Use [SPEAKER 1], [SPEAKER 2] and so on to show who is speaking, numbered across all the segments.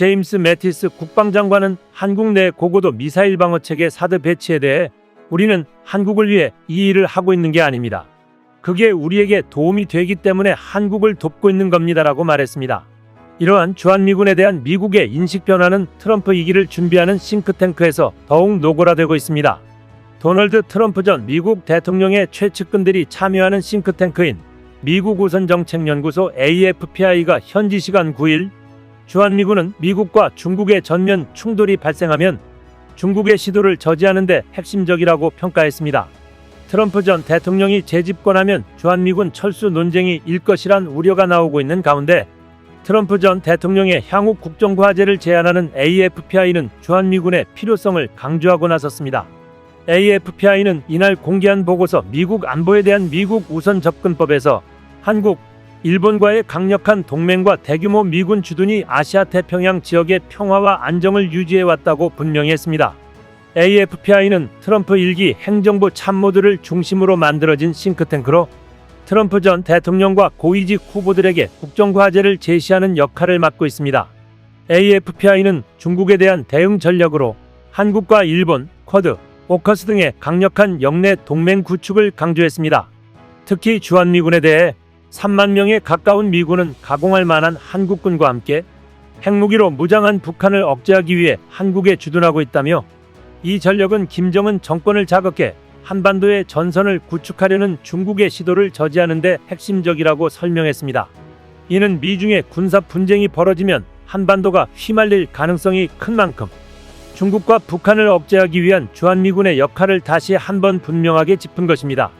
[SPEAKER 1] 제임스 매티스 국방장관은 한국 내 고고도 미사일 방어 체계 사드 배치에 대해 우리는 한국을 위해 이 일을 하고 있는 게 아닙니다. 그게 우리에게 도움이 되기 때문에 한국을 돕고 있는 겁니다라고 말했습니다. 이러한 주한미군에 대한 미국의 인식 변화는 트럼프 이기를 준비하는 싱크탱크에서 더욱 노골화되고 있습니다. 도널드 트럼프 전 미국 대통령의 최측근들이 참여하는 싱크탱크인 미국 우선 정책연구소 AFPI가 현지 시간 9일 주한미군은 미국과 중국의 전면 충돌이 발생하면 중국의 시도를 저지하는 데 핵심적이라고 평가했습니다. 트럼프 전 대통령이 재집권하면 주한미군 철수 논쟁이 일 것이란 우려가 나오고 있는 가운데 트럼프 전 대통령의 향후 국정과제를 제안하는 AFPI는 주한미군의 필요성을 강조하고 나섰습니다. AFPI는 이날 공개한 보고서 미국 안보에 대한 미국 우선 접근법에서 한국, 일본과의 강력한 동맹과 대규모 미군 주둔이 아시아 태평양 지역의 평화와 안정을 유지해 왔다고 분명히 했습니다. AFPI는 트럼프 일기 행정부 참모들을 중심으로 만들어진 싱크탱크로 트럼프 전 대통령과 고위직 후보들에게 국정과제를 제시하는 역할을 맡고 있습니다. AFPI는 중국에 대한 대응 전략으로 한국과 일본, 쿼드, 오커스 등의 강력한 영내 동맹 구축을 강조했습니다. 특히 주한미군에 대해 3만 명에 가까운 미군은 가공할 만한 한국군과 함께 핵무기로 무장한 북한을 억제하기 위해 한국에 주둔하고 있다며 이 전력은 김정은 정권을 자극해 한반도의 전선을 구축하려는 중국의 시도를 저지하는 데 핵심적이라고 설명했습니다. 이는 미중의 군사 분쟁이 벌어지면 한반도가 휘말릴 가능성이 큰 만큼 중국과 북한을 억제하기 위한 주한미군의 역할을 다시 한번 분명하게 짚은 것입니다.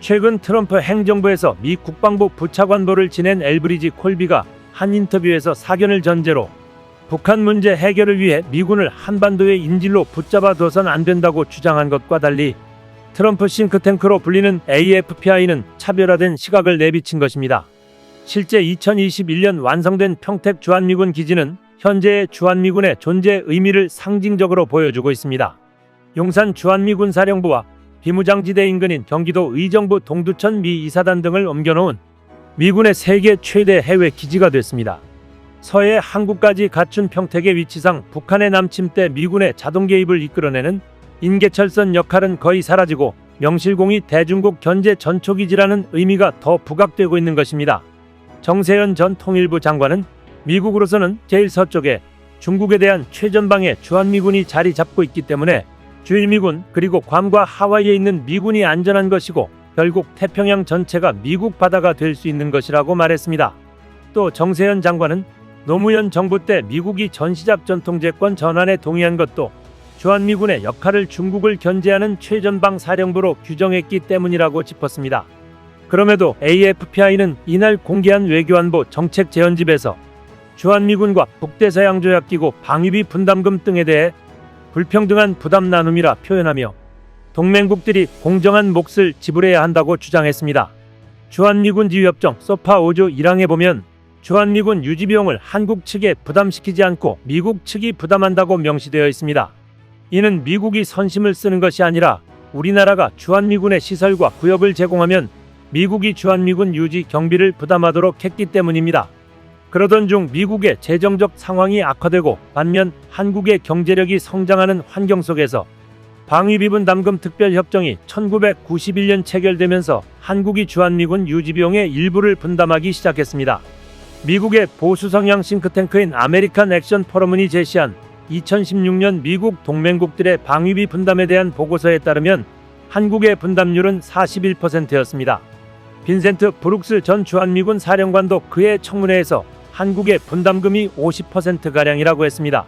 [SPEAKER 1] 최근 트럼프 행정부에서 미 국방부 부차관보를 지낸 엘브리지 콜비가 한 인터뷰에서 사견을 전제로 북한 문제 해결을 위해 미군을 한반도의 인질로 붙잡아 둬선 안 된다고 주장한 것과 달리 트럼프 싱크탱크로 불리는 AFPI는 차별화된 시각을 내비친 것입니다. 실제 2021년 완성된 평택 주한미군 기지는 현재의 주한미군의 존재 의미를 상징적으로 보여주고 있습니다. 용산 주한미군 사령부와 비무장지대 인근인 경기도 의정부 동두천 미 이사단 등을 옮겨놓은 미군의 세계 최대 해외 기지가 됐습니다. 서해 한국까지 갖춘 평택의 위치상 북한의 남침 때 미군의 자동 개입을 이끌어내는 인계철선 역할은 거의 사라지고 명실공히 대중국 견제 전초기지라는 의미가 더 부각되고 있는 것입니다. 정세현 전 통일부 장관은 미국으로서는 제일 서쪽에 중국에 대한 최전방에 주한미군이 자리 잡고 있기 때문에 주일미군 그리고 괌과 하와이에 있는 미군이 안전한 것이고 결국 태평양 전체가 미국 바다가 될 수 있는 것이라고 말했습니다. 또 정세현 장관은 노무현 정부 때 미국이 전시작 전통제권 전환에 동의한 것도 주한미군의 역할을 중국을 견제하는 최전방 사령부로 규정했기 때문이라고 짚었습니다. 그럼에도 AFPI는 이날 공개한 외교안보 정책 제언집에서 주한미군과 북대서양 조약 기구 방위비 분담금 등에 대해 불평등한 부담 나눔이라 표현하며 동맹국들이 공정한 몫을 지불해야 한다고 주장했습니다. 주한미군 지휘협정 소파 5조 1항에 보면 주한미군 유지비용을 한국 측에 부담시키지 않고 미국 측이 부담한다고 명시되어 있습니다. 이는 미국이 선심을 쓰는 것이 아니라 우리나라가 주한미군의 시설과 구역을 제공하면 미국이 주한미군 유지 경비를 부담하도록 했기 때문입니다. 그러던 중 미국의 재정적 상황이 악화되고 반면 한국의 경제력이 성장하는 환경 속에서 방위비분 담금 특별협정이 1991년 체결되면서 한국이 주한미군 유지비용의 일부를 분담하기 시작했습니다. 미국의 보수 성향 싱크탱크인 아메리칸 액션 포러문이 제시한 2016년 미국 동맹국들의 방위비 분담에 대한 보고서에 따르면 한국의 분담률은 41%였습니다. 빈센트 브룩스 전 주한미군 사령관도 그의 청문회에서 한국의 분담금이 50%가량이라고 했습니다.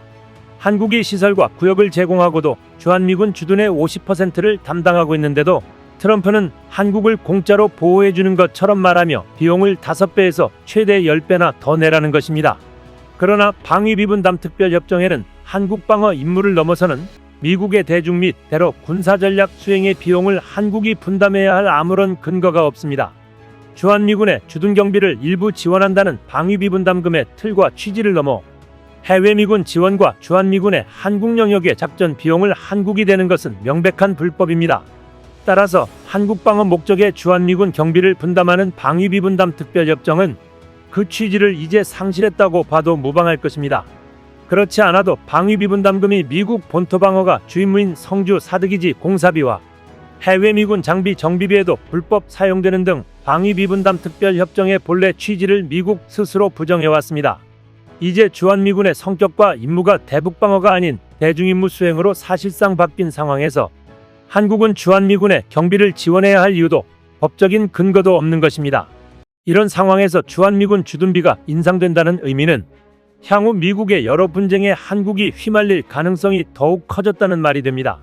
[SPEAKER 1] 한국이 시설과 구역을 제공하고도 주한미군 주둔의 50%를 담당하고 있는데도 트럼프는 한국을 공짜로 보호해주는 것처럼 말하며 비용을 5배에서 최대 10배나 더 내라는 것입니다. 그러나 방위비분담 특별협정에는 한국 방어 임무를 넘어서는 미국의 대중 및 대로 군사전략 수행의 비용을 한국이 분담해야 할 아무런 근거가 없습니다. 주한미군의 주둔 경비를 일부 지원한다는 방위비 분담금의 틀과 취지를 넘어 해외 미군 지원과 주한미군의 한국 영역의 작전 비용을 한국이 되는 것은 명백한 불법입니다. 따라서 한국 방어 목적의 주한미군 경비를 분담하는 방위비 분담 특별협정은 그 취지를 이제 상실했다고 봐도 무방할 것입니다. 그렇지 않아도 방위비 분담금이 미국 본토 방어가 주임무인 성주 사드기지 공사비와 해외 미군 장비 정비비에도 불법 사용되는 등 방위비 분담 특별 협정의 본래 취지를 미국 스스로 부정해왔습니다. 이제 주한미군의 성격과 임무가 대북 방어가 아닌 대중임무 수행으로 사실상 바뀐 상황에서 한국은 주한미군의 경비를 지원해야 할 이유도 법적인 근거도 없는 것입니다. 이런 상황에서 주한미군 주둔비가 인상된다는 의미는 향후 미국의 여러 분쟁에 한국이 휘말릴 가능성이 더욱 커졌다는 말이 됩니다.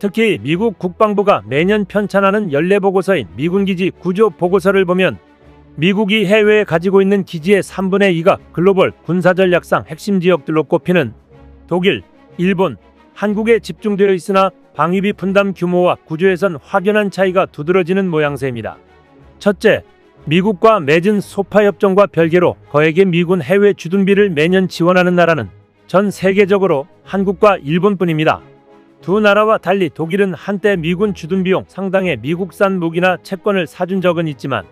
[SPEAKER 1] 특히 미국 국방부가 매년 편찬하는 연례보고서인 미군기지 구조 보고서를 보면 미국이 해외에 가지고 있는 기지의 3분의 2가 글로벌 군사전략상 핵심 지역들로 꼽히는 독일, 일본, 한국에 집중되어 있으나 방위비 분담 규모와 구조에선 확연한 차이가 두드러지는 모양새입니다. 첫째, 미국과 맺은 소파 협정과 별개로 거액의 미군 해외 주둔비를 매년 지원하는 나라는 전 세계적으로 한국과 일본뿐입니다. 두 나라와 달리 독일은 한때 미군 주둔 비용 상당의 미국산 무기나 채권을 사준 적은 있지만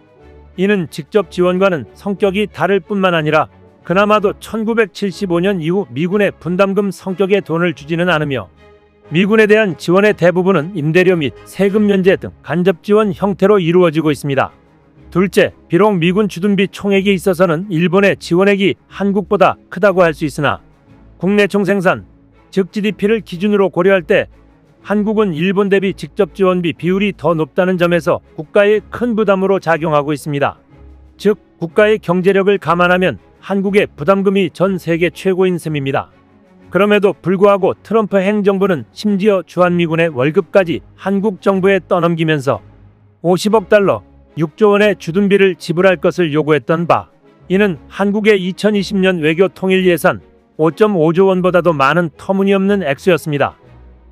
[SPEAKER 1] 이는 직접 지원과는 성격이 다를 뿐만 아니라 그나마도 1975년 이후 미군의 분담금 성격의 돈을 주지는 않으며 미군에 대한 지원의 대부분은 임대료 및 세금 면제 등 간접 지원 형태로 이루어지고 있습니다. 둘째, 비록 미군 주둔비 총액에 있어서는 일본의 지원액이 한국보다 크다고 할 수 있으나 국내 총생산, 즉 GDP를 기준으로 고려할 때 한국은 일본 대비 직접 지원비 비율이 더 높다는 점에서 국가의 큰 부담으로 작용하고 있습니다. 즉, 국가의 경제력을 감안하면 한국의 부담금이 전 세계 최고인 셈입니다. 그럼에도 불구하고 트럼프 행정부는 심지어 주한미군의 월급까지 한국 정부에 떠넘기면서 50억 달러, 6조 원의 주둔비를 지불할 것을 요구했던 바, 이는 한국의 2020년 외교 통일 예산 5.5조 원보다도 많은 터무니없는 액수였습니다.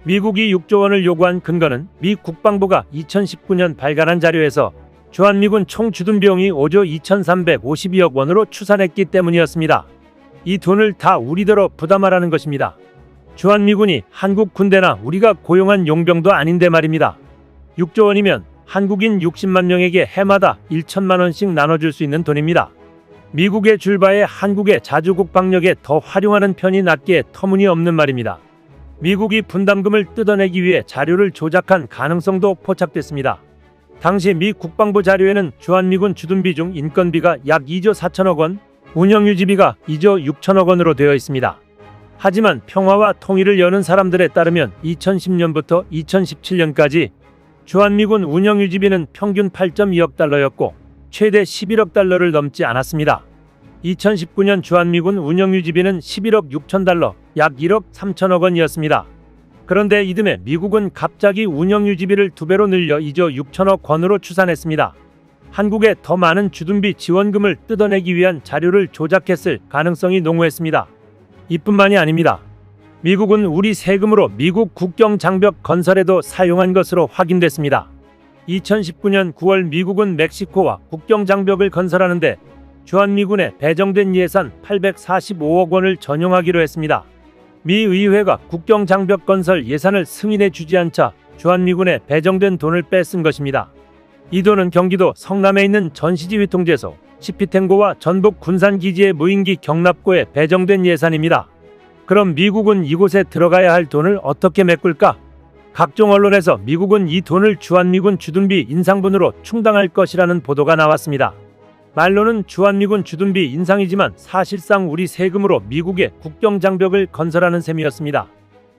[SPEAKER 1] 미국이 6조 원을 요구한 근거는 미 국방부가 2019년 발간한 자료에서 주한미군 총 주둔 비용이 5조 2,352억 원으로 추산했기 때문이었습니다. 이 돈을 다 우리더러 부담하라는 것입니다. 주한미군이 한국 군대나 우리가 고용한 용병도 아닌데 말입니다. 6조 원이면 한국인 60만 명에게 해마다 1천만 원씩 나눠줄 수 있는 돈입니다. 미국의 줄바에 한국의 자주국 방역에 더 활용하는 편이 낫기에 터무니없는 말입니다. 미국이 분담금을 뜯어내기 위해 자료를 조작한 가능성도 포착됐습니다. 당시 미 국방부 자료에는 주한미군 주둔비 중 인건비가 약 2조 4천억 원, 운영유지비가 2조 6천억 원으로 되어 있습니다. 하지만 평화와 통일을 여는 사람들에 따르면 2010년부터 2017년까지 주한미군 운영유지비는 평균 8.2억 달러였고 최대 11억 달러를 넘지 않았습니다. 2019년 주한미군 운영유지비는 11억 6천 달러, 약 1억 3천억 원이었습니다. 그런데 이듬해 미국은 갑자기 운영유지비를 두 배로 늘려 2조 6천억 원으로 추산했습니다. 한국에 더 많은 주둔비 지원금을 뜯어내기 위한 자료를 조작했을 가능성이 농후했습니다. 이뿐만이 아닙니다. 미국은 우리 세금으로 미국 국경 장벽 건설에도 사용한 것으로 확인됐습니다. 2019년 9월 미국은 멕시코와 국경 장벽을 건설하는데 주한미군에 배정된 예산 845억 원을 전용하기로 했습니다. 미 의회가 국경 장벽 건설 예산을 승인해 주지 않자 주한미군에 배정된 돈을 뺏은 것입니다. 이 돈은 경기도 성남에 있는 전시지휘통제소 시피탱고와 전북 군산기지의 무인기 경납고에 배정된 예산입니다. 그럼 미국은 이곳에 들어가야 할 돈을 어떻게 메꿀까? 각종 언론에서 미국은 이 돈을 주한미군 주둔비 인상분으로 충당할 것이라는 보도가 나왔습니다. 말로는 주한미군 주둔비 인상이지만 사실상 우리 세금으로 미국의 국경 장벽을 건설하는 셈이었습니다.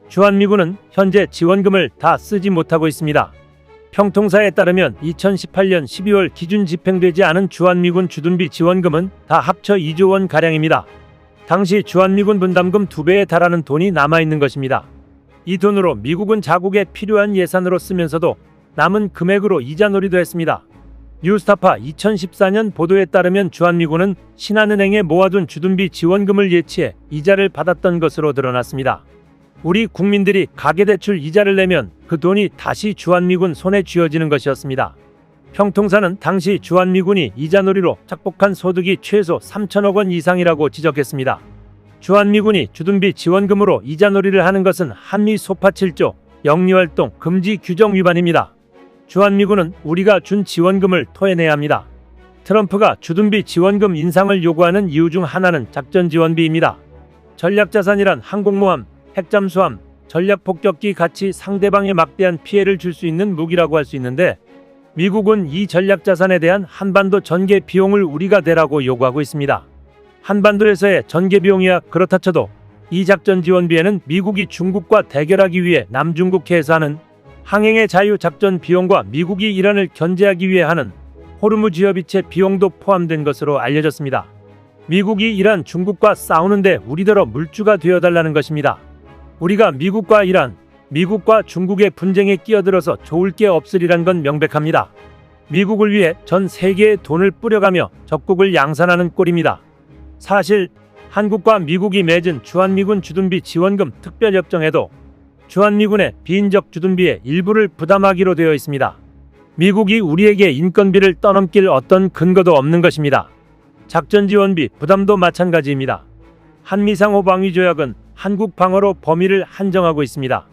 [SPEAKER 1] 주한미군은 현재 지원금을 다 쓰지 못하고 있습니다. 평통사에 따르면 2018년 12월 기준 집행되지 않은 주한미군 주둔비 지원금은 다 합쳐 2조 원 가량입니다. 당시 주한미군 분담금 2배에 달하는 돈이 남아 있는 것입니다. 이 돈으로 미국은 자국에 필요한 예산으로 쓰면서도 남은 금액으로 이자놀이도 했습니다. 뉴스타파 2014년 보도에 따르면 주한미군은 신한은행에 모아둔 주둔비 지원금을 예치해 이자를 받았던 것으로 드러났습니다. 우리 국민들이 가계대출 이자를 내면 그 돈이 다시 주한미군 손에 쥐어지는 것이었습니다. 평통사는 당시 주한미군이 이자놀이로 착복한 소득이 최소 3천억 원 이상이라고 지적했습니다. 주한미군이 주둔비 지원금으로 이자놀이를 하는 것은 한미 소파 7조 영리활동 금지 규정 위반입니다. 주한미군은 우리가 준 지원금을 토해내야 합니다. 트럼프가 주둔비 지원금 인상을 요구하는 이유 중 하나는 작전 지원비입니다. 전략자산이란 항공모함, 핵잠수함, 전략폭격기 같이 상대방에 막대한 피해를 줄 수 있는 무기라고 할 수 있는데 미국은 이 전략자산에 대한 한반도 전개 비용을 우리가 대라고 요구하고 있습니다. 한반도에서의 전개 비용이야 그렇다 쳐도 이 작전 지원비에는 미국이 중국과 대결하기 위해 남중국해에서 하는 항행의 자유 작전 비용과 미국이 이란을 견제하기 위해 하는 호르무즈 협의체 비용도 포함된 것으로 알려졌습니다. 미국이 이란 중국과 싸우는데 우리더러 물주가 되어달라는 것입니다. 우리가 미국과 이란, 미국과 중국의 분쟁에 끼어들어서 좋을 게 없으리란 건 명백합니다. 미국을 위해 전 세계에 돈을 뿌려가며 적국을 양산하는 꼴입니다. 사실 한국과 미국이 맺은 주한미군 주둔비 지원금 특별협정에도 주한미군의 비인적 주둔비의 일부를 부담하기로 되어 있습니다. 미국이 우리에게 인건비를 떠넘길 어떤 근거도 없는 것입니다. 작전 지원비 부담도 마찬가지입니다. 한미상호 방위 조약은 한국 방어로 범위를 한정하고 있습니다.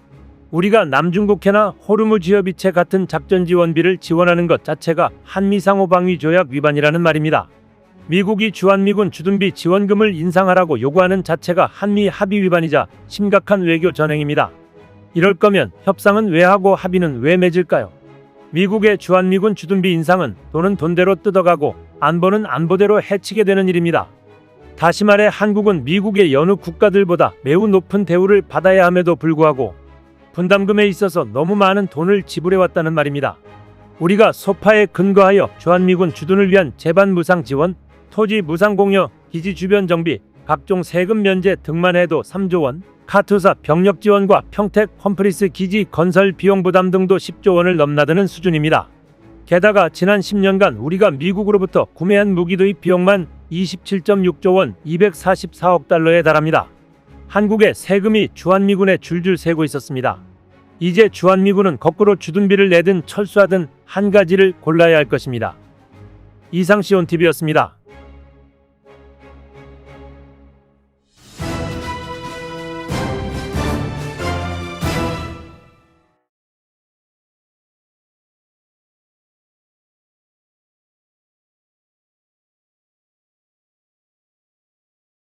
[SPEAKER 1] 우리가 남중국해나 호르무즈 협의체 같은 작전 지원비를 지원하는 것 자체가 한미상호 방위 조약 위반이라는 말입니다. 미국이 주한미군 주둔비 지원금을 인상하라고 요구하는 자체가 한미 합의 위반이자 심각한 외교 전행입니다. 이럴 거면 협상은 왜 하고 합의는 왜 맺을까요? 미국의 주한미군 주둔비 인상은 돈은 돈대로 뜯어가고 안보는 안보대로 해치게 되는 일입니다. 다시 말해 한국은 미국의 여느 국가들보다 매우 높은 대우를 받아야 함에도 불구하고 분담금에 있어서 너무 많은 돈을 지불해왔다는 말입니다. 우리가 소파에 근거하여 주한미군 주둔을 위한 재반 무상 지원, 토지 무상 공여, 기지 주변 정비, 각종 세금 면제 등만 해도 3조 원, 카투사 병력 지원과 평택 펌프리스 기지 건설 비용 부담 등도 10조 원을 넘나드는 수준입니다. 게다가 지난 10년간 우리가 미국으로부터 구매한 무기 도입 비용만 27.6조 원 244억 달러에 달합니다. 한국의 세금이 주한미군에 줄줄 새고 있었습니다. 이제 주한미군은 거꾸로 주둔비를 내든 철수하든 한 가지를 골라야 할 것입니다. 이상 시온TV였습니다.